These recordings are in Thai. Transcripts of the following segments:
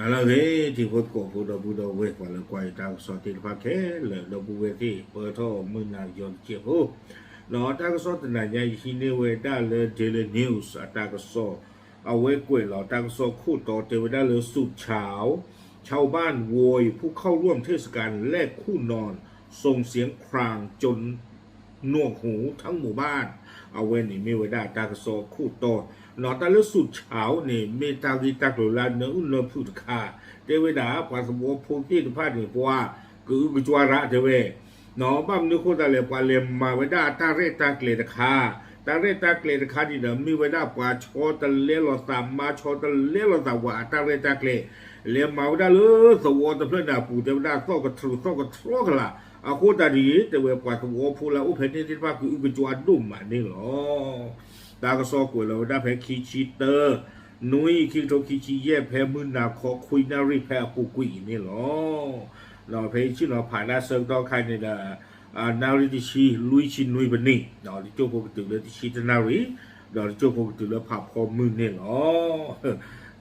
นาละเวที่พดกบูดบูดเวกว่าละกวยตางสอติภักเคเลดบูเวทีเปิดท่อมือนายนเจียบูนอตากสอตนายฮินเนเวดาเลเจเลนิวส์ตากสอเอาเว้กวยเหล่าตากสอคู่ต่อเทวดาเลสุดเช้าชาวบ้านโวยผู้เข้าร่วมเทศกาลแลกคู่นอนส่งเสียงครางจนหนวงหูทั้งหมู่บ้าน เอาเวนิเมเวดาตากสอคู่ต่อ နော်တလူစုချောင်းနေမေတာဂီတက်လိုလာနုလဖုတခါတေဝဒာပါစဘောဖိုပြိတဖတ်နေပွားကူကူကြွာရတဲ့ဝဲနော်ဘမ်နုခိုတလေပါလေမဝဒတာရတက်လေတခါတာရတက်လေတခါဒီနမိဝဒပွားချောတလေလောသမ္မာချောတလေလောသဝါတာရတက်လေလေမဝဒလုသဝတဖလက်နာပူတေဝဒသောကထရသောကထရကလာအခုတည်းတဝဲပွားသဝဖူလာဥဖေနေတိပါကူကူကြွာဒုမနေလော ဒါကစောကိုလောဒါဖဲခီချီတနွိခိတိုခီချီရဲ့ဖဲမနာခေါ်ခွိနာရိဖဲပူကွီနေလောလောဖဲချီလောဖာနာဆောတော့ခိုင်နေတာအာနာရီတီချီလူချီနွိဘနေနော်ဒီချို့ဖို့တူလေတီချီတနာရီတော့ဒီချို့ဖို့တူလေဖာဖော်မှုနေလော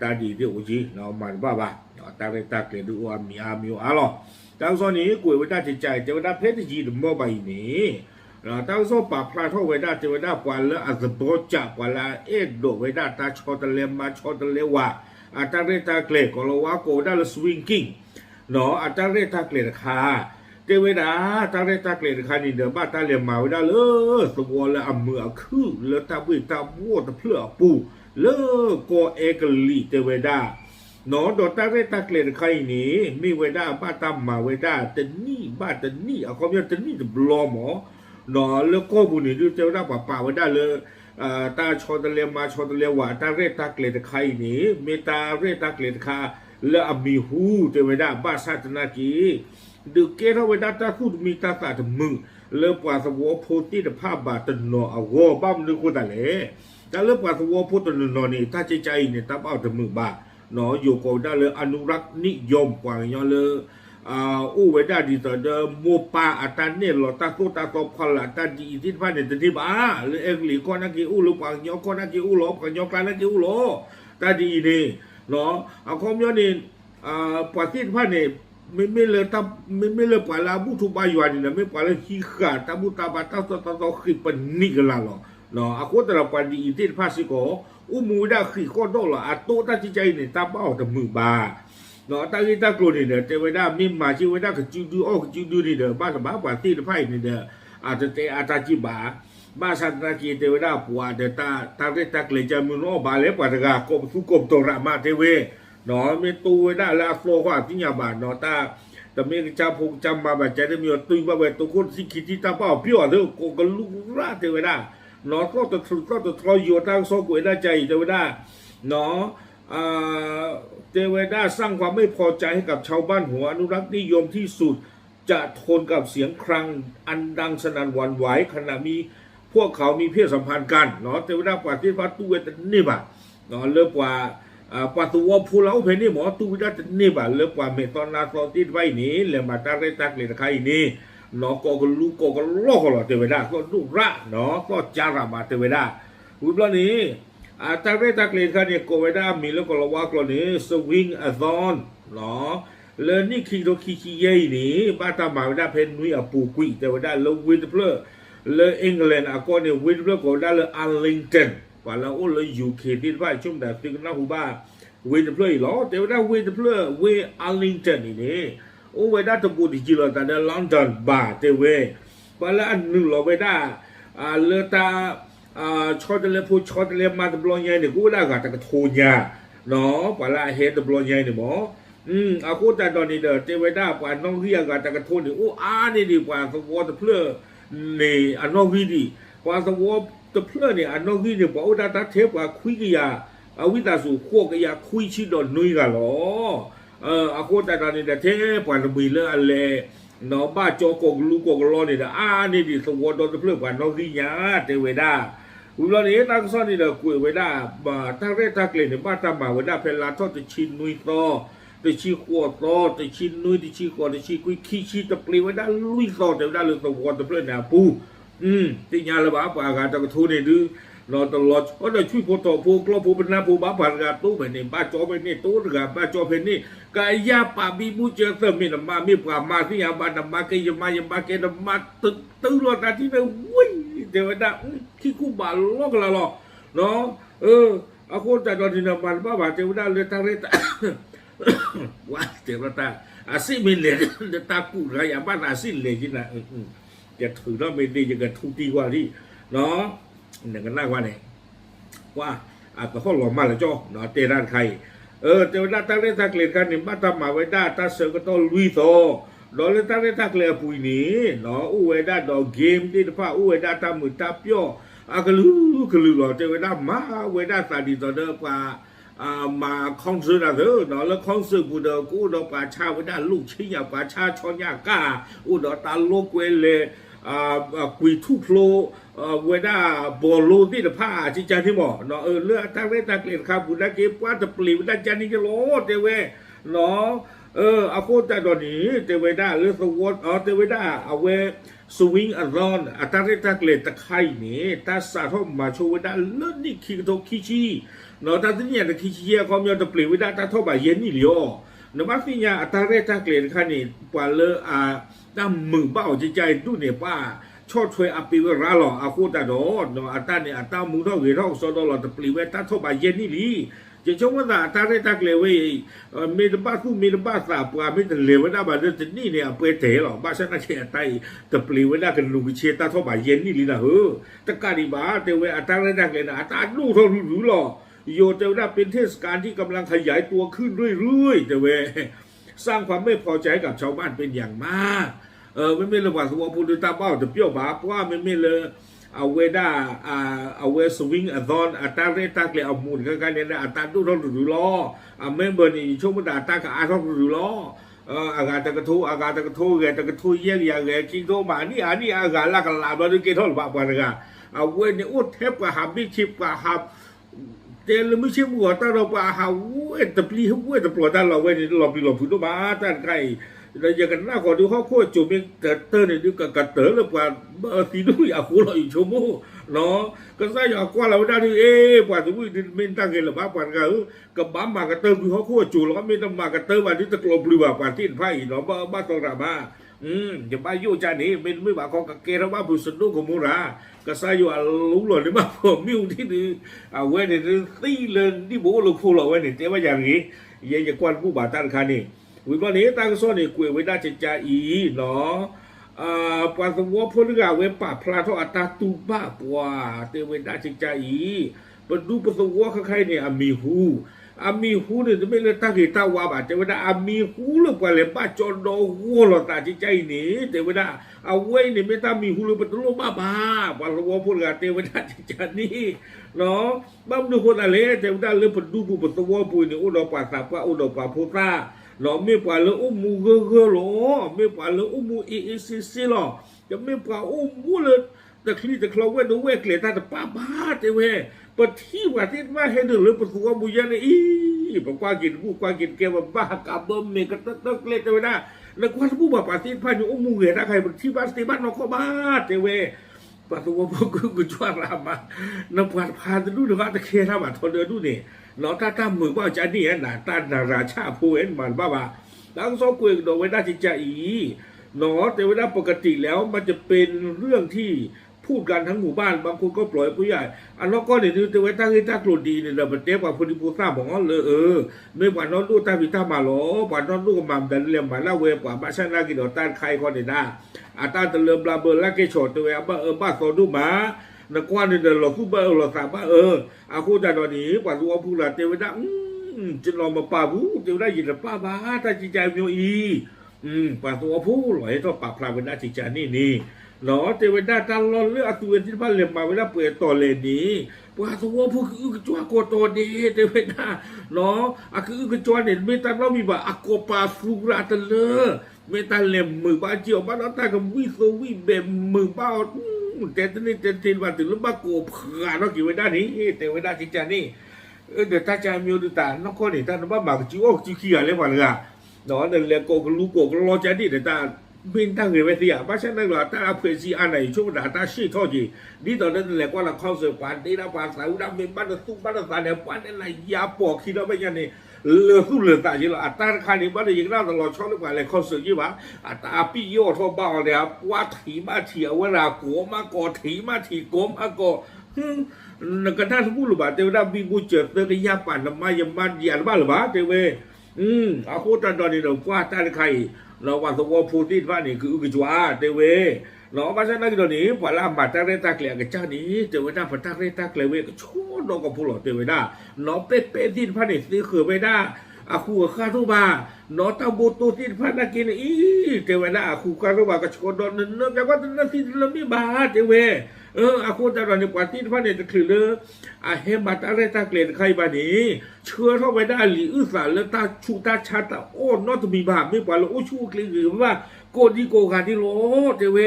တာဒီဒီဦးကြီးနော်မန်ဘာဘာနော်တာရတာကလေဒူအမီအမျိုးအားလောတောင်စောနေကိုဝိတတိကြိုင်တေဝဒဖဲတကြီးမောပိုင်နေ 然后说把巴托伟大这伟大管了，阿是不加管了，一多伟大他敲的来嘛，敲的来哇，阿他那他来，可能哇过那了 swinging，喏，阿他那他来的卡，这伟大他那他来的卡，你的把他来嘛伟大了，是我了阿姆阿库了，他为他我的破布了，过一个里这伟大。นอดอตาเรตาเกลใครนี้มีเวด้าบ้าตามมาเวด้าแต่นี่บ้าแต่นี่เอาความยอดแต่นี่จะบลอมอ นอแล้วก็บุญหนึ่งเจ้าหน้าป่าป่าไว้ได้เลยตาชอตเลียมาชอตเลียวาตาเรตักเลตไข่นี้เมตาเรตักเลตคาและมีหูเจ้าไว้ได้บาสัตนากีดึกเกล้าไว้ได้ตาคูดมีตาตาจมึงเลือกว่าสวโพตีภาพบาตนอาวบ้ามดึกคนแต่เลยแต่เลือกว่าสวโพตนนอนี่ถ้าใจใจเนี่ยตาเป้าจมึงบาหนออยู่ก็ได้เลยอนุรักษ์นิยมกว่างย้อนเลย อู้เวดาดีต่อเดมปาอัตันเนี่ยหลอตาโกตาตบคลาตาดีที่พันเนี่ยตดิบาหรือเอกหลีก็นักกีอู้ลูกปังยอก็นักกีอู้หลบกันยอกลานักกีอู้หลตาดีนี่เนาะเอาคอมยอนี่อ่าปาติพันเนี่ยไม่ไม่เลยตาไม่ไม่เลยปาลาบุทุบายวันนี่นะไม่ปาลาขี้ขาตาบุตาบัตาตาตาตาขี้ปนิกลาหรอเนาะอากูแต่ละปาดีอิทิพันสิโกอู้มูดาขี้ก็โดนหรออาโตตาจิใจเนี่ยตาเป้าแต่มือบา nó ta ghi ta cùn thì để chơi với đam nhưng mà chơi với đam thì chơi du ô chơi du thì để ba thằng bá quả ti nó phải thì để à thì te à ta chỉ bá ba san ta kia chơi với đam quả để ta ta để ta lấy chơi mình nó ba lấy quả thì gà cộp su cộp tổ rạ mà chơi về nó mới tu với đam là flow quả tiếng nhà bản nó ta แต่เมื่อเจ้าพงจำมาแบบใจได้มีตุยมาแบบตัวคนสิคิดที่ตาเป้าเปรี้ยวเถอะก็ลูกราเทวดาเนาะก็ตัวก็ตัวทรอยอยู่ตั้งโซกุเอได้ใจเทวดาเนาะ เทวดาสร้างความไม่พอใจให้กับชาวบ้านหัวอนุรักษ์นิยมที่สุดจะทนกับเสียงครังอันดังสนั่นหวั่นไหวขณะมีพวกเขามีเพศสัมพันธ์กันเนาะเทวดาปฏิวัติตุเวตนิบะเนาะเลิกว่าอ่าปตุวพูเราเพนี่หมอตุวิดัตนิบะเลิกว่าเมตอนนาตอนที่ไว้นี้เลมาตาเรตักเลตะไคนี้ nó có cái lu có cái lo có là tiêu đa có đủ ra nó có cha ra mà tiêu đa vui lần này à ta biết ta lên cái này có đa mình nó có là qua cái này swing a zone nó lên ní khi đó khi khi dây ní ba ta mà đa pen nuôi ở bù quỷ tiêu đa lâu Winterpler lên England à có này Winterpler có đa là Arlington và là ô là UK đi vai chúng ta tiếng nó hú ba Winterpler đó tiêu đa Winterpler we Arlington này โอ้เวดาตะกูดิจิโลตาเดลอนดอนบาเตเวปะละอันนึงโลเวดาอ่าเลตาอ่าชอตเลพูชอตเลมาตะบลอนยัยนี่กูละกะตะกะโทญาเนาะปะละเฮตะบลอนยัยนี่หมออืมอากูตาตอนนี้เด้อเต အာချောတလေဖူချောတလေမတ်ဘလောင်ရိုင်းနေကိုလာကတကထိုးညာနော်ပလာဟဲဒဘလောင်ရိုင်းနေမောอืมအခုတတော်နေတေဝဒပွာနောဂီယာကတကထိုးနေအိုအာနေဒီပွာသဘောတဖလနေအနောဂီဒီပွာသဘောတဖလနေအနောဂီဒီပွာအိုဒါတာသေးပွာခွိကီယာအဝိတာစုခိုကရခွိချီတော့နွိကလောအအခုတတာနေတဲ့သေးပွာလမီလဲအလဲနော်ဘာကြောကောကလူကောကလောနေတာအာနေဒီသဘောတော်တဖလပွာနောဂီယာတေဝဒุราเนี้ยตั้งซ่อนนี่เดาคุยไว้ได้บ่ทั้งเรื่ทั้งเกล็ดเนี่ยบ้านตาบ่าไว้ได้เป็นลาทอดจะชินนุยโตจะชีขวดโตจะชินนุยจะชีขวดจะชีกุยขี้ชีตะปลีไว้ได้ลุยโตเดี๋ยวได้เลยตะวันตะเปล่อยหนาปูอืมติยาละบาป่าการตะกทูเนี่ยดื้อเราตลอดก็ได้ช่วยพอต่อพวกเราผู้เป็นน้าผู้บ้าผ่านการตู้เป็นนี่บ้าจอเป็นนี่ตู้หรือกบ้าจอเป็นนี่กายาป่ามีมูเจอเสมีนมามีความมาที่ยาบ้านมาเกยมายัมาเกยมาตึ้งตึ้งรถนาที่นั่นวิ่งเดี๋ยวได้าอาศิมิเลเดตากูรายาบ้านอาศิเลจินะอืมจะถือว่าไม่ดีจะกันทุกทีกว่าที่เนาะหนึ่งกันหน้าว่าเนี่ยว่าอาจจะข้อหลอมมาแล้วจ้อเนาะเตด้านใครเออเทวดาตั้งได้ทักเลียนกันนี่มาทำมาไว้ได้ตาเสือก็ต้องลุยโตดอกเลยตั้งได้ทักเลียปุยนี่เนาะอู้เวด้าดอกเกมที่ฟ้าอู้เวด้าตามือตาเปียว อากลือกลือหรอเทวด้ามาเวด้าสาดีต่อเด้อป่าอ่ามาคอนเสิร์ตอะเด้อเนาะแล้วคอนเสิร์ตกูเด้อกูเดอกป่าชาเวด้าลูกชิ้นยาป่าชาชอนยากาอู้ดอตาโลกเวเลอ่าอ่ากุยทุกโลเออเวลาบอลลูที่ละผ้าจิจาที่หมอเนาะเออเลือดทางเวทางเกลียดครับบุญนักเก็บว่าจะปลีวิดาจันนี่จะโลดเตเวเนาะเออเอาโคตรตอนนี้เตเวด้าเลือดสวอตอ๋อเตเวด้าเอาเว swing around အတရတက်လေတခိုင်နေတဆာတော့မချိုဝဒလနိခိတော့ခိချီနော်တတညတခိချီရကောမြောတပလေဝဒတထောပါယင်းနီလျောနမဖိညာအတရတက်လေခဏိပွာလအာတမုံပေါ့ကြကြိုင်တုနေပါချော့ထွေအပိဝရလောအခုတတော်နော်အတနဲ့အတမူတော့ရေတော့စောတော့တပလီဝဲတထောပါယင်းနီလီ ตาเกลียนคันนี่ปว่าเลออาตามมือเบ้าใจใจดูเนี่ยป้าชอดช่วยอปิเวราหรออาคูตาโดเนาะอัตาเนี่ยอัตามือเท่เลตะปลีเวตาทบาเย็นนี่ลีจะชงว่าอัตราเรตาเกลียวเมดบ้าคู่เมดบ้าสาปว่าไม่แต่เลวนะบาเดตนี่เนี่ยเปเถหรอบ้าชนะเชียไตตะปลีเวนากันลุงเชตาทบาเย็นนี่ลีนะเฮ้อตะการีบาเตวอัตาเรตาเกลียนอัตาลูเท่ารู้หรอโยเตวดาเป็นเทศกาลที่กำลังขยายตัวขึ้นเรื่อยๆแต่เวสร้างความไม่พอใจกับชาวบ้านเป็นอย่างมากเออไม่ไม่ระบาดสวอพูดตาเบ้าแต่เปรี้ยวบาเพราะว่าไม่ไม่เลย เอาเวด้าอาเอาเวสวิงอัตอนอัตาเรตักเลยเอามูลกันกันเนี่ยอัตาดูรอดูล้ออ่าเมมเบอร์นี่ช่วงมันอัตากับอาทองดูล้อเอออากาศตะกทูอากาศตะกทูเกตะกทูเยี่ยงอย่างเกกินโตมานี่อันนี้อากาศละกลาบแล้วเกทอลบาปานกะเอาเวเนี่ยอุดเทปกับหับบิชิปกับหับเตลไม่ใช่หัวตาเราปะหาเวตปลีหัวตปลอดตาเราเว้ยหลบหลบผู้ตัวมาตานไก่ เราอยากกันหน้าขอดูเขาโคตรจุ่มยังเตเตอร์เนี่ยดูกับกัตเตอร์เลยกว่าเออตีดูอยากหัวเราอีกชั่วโมงเนาะก็ใส่อยากกว่าเราได้ดิเอ๊ะกว่าจะวิ่งไม่ตั้งเงินหรือบ้าปานกันกับบ้ามากัตเตอร์คือเขาโคตรจุ่มแล้วก็ไม่ต้องมากัตเตอร์วันที่ตะกลบหรือว่าปานที่ไพ่เนาะบ้าบ้าตรงรามาอืมอย่าบ้าโยจานี่เป็นไม่ว่าของกเกระว่าบุษนุของมูราก็ใส่อยู่อาลุงหล่นนี่มาผมมิวที่นี่เอาเว้ยนี่ตีเลยที่บอกว่าเราพูดเราเว้ยนี่เจ้าว่าอย่างนี้ยังจะกวนผู้บาดตันคันนี่ ဝေပနေတကစောနေကွေဝေဒချေချာဤလောအာပသဝဖုလကဝေပဖလာထောအတတူပပွာတေဝေဒချေချာဤပဒုပသဝခခိုင်နေအမီဟုအမီဟူနေတမေလတကေတဝါပါတေဝဒအမီဟူလကလည်းပါချောဒေါဝလတာချိချိုင်နေတေဝဒအဝဲနေမေတမီဟူလပတလမပါဘာလောဖုလကတေဝဒချိချာနီနော်ဘမ်ဒုခဒလေတေဝဒလေပဒုပပတဝပူနေဥဒပါသပဥဒပါဖုတာ เราตาจิใจนี่เตเวดาเอาเว้ยเนี่ยไม่ตั้งมีหูหรือปัสสาวะบ้าบ้าปัสสาวะพูดกันเตเวดาจิใจนี่อะไรแต่ว่าเรื่องปดูปูปตัวปูนี่อุดปาอุดปาพุทธาเนาะไม่ปาเลยอุ้มมูเกเกหรอไม่ปาเลยอุ้มมูอีอีซีซีหรอจะไม่ปาอุ้มมูเลยแต่คลีแต่คลาวเวดูเวกเลตาแต่ป้าบ้าเตเวปะที่ว่าที่ว่าให้ดูเลยปตัวบุญเนี่ยอีปะกว่ากินกูกว่ากินเกว่าบ้ากาเบิ่มเนี่ยก็ตึกเลยแต่ว่าแล้วกว่าผู้บ่ปาที่พาอยู่อุ้มมูเกนะใครที่บ้านที่บ้านนอกก็บ้าเตเว Patu wapo ku jual lama. Na puan pan tu tu kat ke ra ba thon tu ni. No ta ta mu ba ja ni na ta na ra cha pu en man ba ba. ดั งโซกุยโดเวลาจิตใจอีเนาะแต่เวลาปกติแล้วมันจะเป็นเรื่องที่พูดกันทั้งหมู่บ้านบางคนก็ปล่อยผู้ใหญ่อันนั้นก็เนี่ยแต่เวลาตั้งตั้งกลุ่ดีเนี่ยเราเป็นเต็กว่าคนที่พูดทราบบอกว่าเลยเออไม่ว่าน้องลูกตาพิธามาหรอว่าน้องลูกมาดันเรียมมาล้วเวกว่าบ้าชนะกินต้านใครก็เนี่ยได้อาตาตะเลิมลาเบอร์ละเกชอตัวเองบ้าเออบ้าโซดูมา นักว่าเนี่ยเราคู่บ้าเราสามบ้าเอออาคู่แต่ตอนนี้กว่าตัวผู้หลาเทวดาอืมจะลองมาป่าบูเทวดายินป้าบ้าถ้าจิตใจมีอีอืมป่าตัวผู้หลอยต้องปรับพลาเวลาจิตใจนี่นี่เนาะเทวดาตลอดเรื่องอตุเวนที่บ้านเรียนมาเวลาเปิดต่อเลนนี้ว่าตัวผู้คือจัวโกโตเดเทวดาเนาะอะคือจัวเนี่ยเมตาเรามีบ่อโกปาสุราตเลเมตาเล่มมือบ้าเจียวบ้านตากับวิโซวิเบมมือบ้า แต่ตอนนี้เต็นทีวันถึงแล้วบ้าโกเผื่อเนาะกี่เวลานี้เทวดาจริงๆนี่เออเดี๋ยวตาจามีดูตาน้องคนนี่ตาบ้าหมากจิวจิขี้อะไรวะเนี่ยเนาะเดี๋ยวเรียกโกก็รู้โกก็รอใจดิเ เรือตู้เรือตายิ่ละอัตราคานี้บ้านยิ่งน่าตลอดช่องด้วยกันเลคอนเสิร์ตยี่หว่าอัตราพี่ยอดทบ้าเนี่ยว่าถีมาถีวเวลาโกมากอถีมาถีโกมาก่อนันท่านพูดหรือเปล่าเทวดาบีบูเจอเตอร์ยาป่านน้ำมายามันยาบ้าหรือเปล่าเทวอืมอาพูดตอนตอนนี้เราว่าตาใครเราว่าสวอพูดที่ว่านี่คืออุกจวาเทวเนาะเพราะฉะนั้นตอนนี้พอลามาตาเรตาเกลียกับเจ้านี้เทวดาพัตตาเรตาเกลียก็ชั่ว นกกับผู้หลอดเตวิด้าน้องเป็ดเป็ดดินพันเอกนี่คือไม่ได้อาคูคาทุบาน้องตาบูตูที่พันนักินอีเตวิด้าอาคูคาทุบากระชกดอนเนื้อแต่ว่านั่นที่เราไม่บาดเตเวเอออาคูจารอนในกว่าที่พันเอกคือเลืออาเฮมัตอะไรตาเกลนใครบานีเชื้อเข้าไปได้หรืออึศานแล้วตาชูตาชาตาโอ้นอตมีบาดไม่ปล่อยแล้วโอ้ชูเกลือเพราะว่าโกดีโกการที่โลเตเว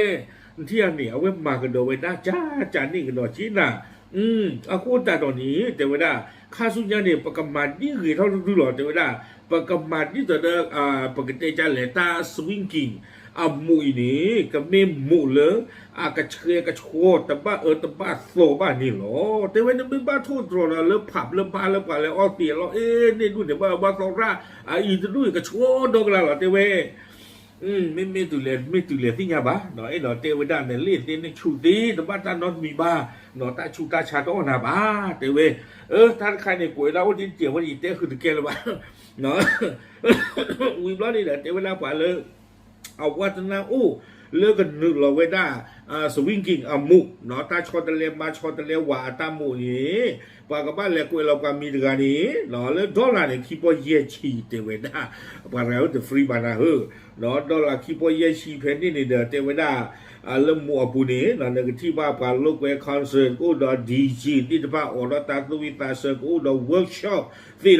เที่ยเหนียวเว็บมากันโดยได้จ้าจานี่กันโดยชิ้นน่ะ อืมอากูตาตอนนี้เทวดาข้าสุญญาเนี่ยประกำมานี่คือเท่ารู้หรอเทวดาประกำมานี่ตัวเด็กอ่าปกติจะเหลตาสวิงกิ้งอามุยนี่กับเนมมูเลยอากระเชยกระโชดแต่บ้าเออแต่บ้าโซบ้านี่หรอแต่ว่าจะเบ้าโทษตรอนะเริ่มผับเริ่มพาเริ่มปาแล้วอ้อเตียเราเอ๊ะนี่ดูเดี๋ยวว่าบ้าสองราอ่าอีจะด้วยกระโชดดอกละหรอเทวดา อืมไม่ไม่ตุเลไม่ตุเลที่ยาบ้าหนอไอ้นอเตวดาเนี่ยเล่นเต้นชูดีตะบ้านตานอนมีบ้าหนอตาชูตาชาโตนาบ้าเตเวเออท่านใครเนี่ยป่วยแล้วที่เจียววันอีเตคือตะเกียบะบ้าหนาะวิบล้อนี่แหละเตวดากว่าเลยเอาวัฒนาอู้ เลิกกันนึกเราไว้ได้อ่าสวิงกิ้งอามุเนาะตาชอตะเลมาชอตะเลว่าตามุนี่ปากบ้านเลกวยเราก็มีดกันนี่เนาะแล้วดอลลาร์เนี่ยคีปอเยชีเตเวดาปาเราจะฟรีบานาเฮเนาะดอลลาร์คีปอเยชีเพนนี่นี่เดเตเวดา อ่าเริ่มมัวปูนี่เนาะนึกที่ว่าปาลูกเวคอนเสิร์ตกูดอดีจีที่ตะพาออตาตุวิตาเซอร์กูดอเวิร์กช็อปที่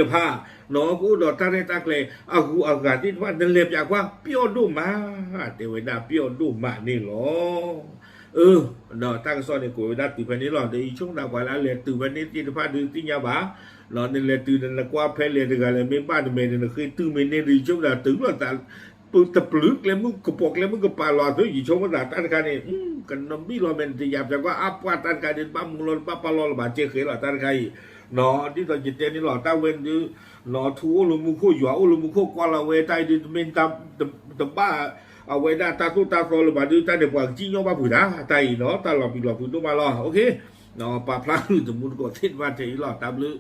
ตัวตะปลึกเลยมึงกระปกเลยมึงกระปาลอดตัวอยู่ชมว่าตันการนี่กันนมีรอเมนตียาบจากว่าอัปว่าตันการเดินป้ามุงลนป้าปาลอดบาดเจ็บเคยหลอดตันการนอที่ตอนจิตเตนี่หลอดตาเวนดือนอทูลุมุโคหยวลุมุโคกวาลาเวต้ยดิเมนตามตบ้าเอาไว้ได้ตาตุตาโซลบาดูตาเด็กว่าจิ้ยอบ้าผุดนะตายเนาะตาหลอดปีหลอดผุดตัวมาลอโอเคนอป้าพลังถึงอสมุนก็เส้นว่าจะหลอดตาลือ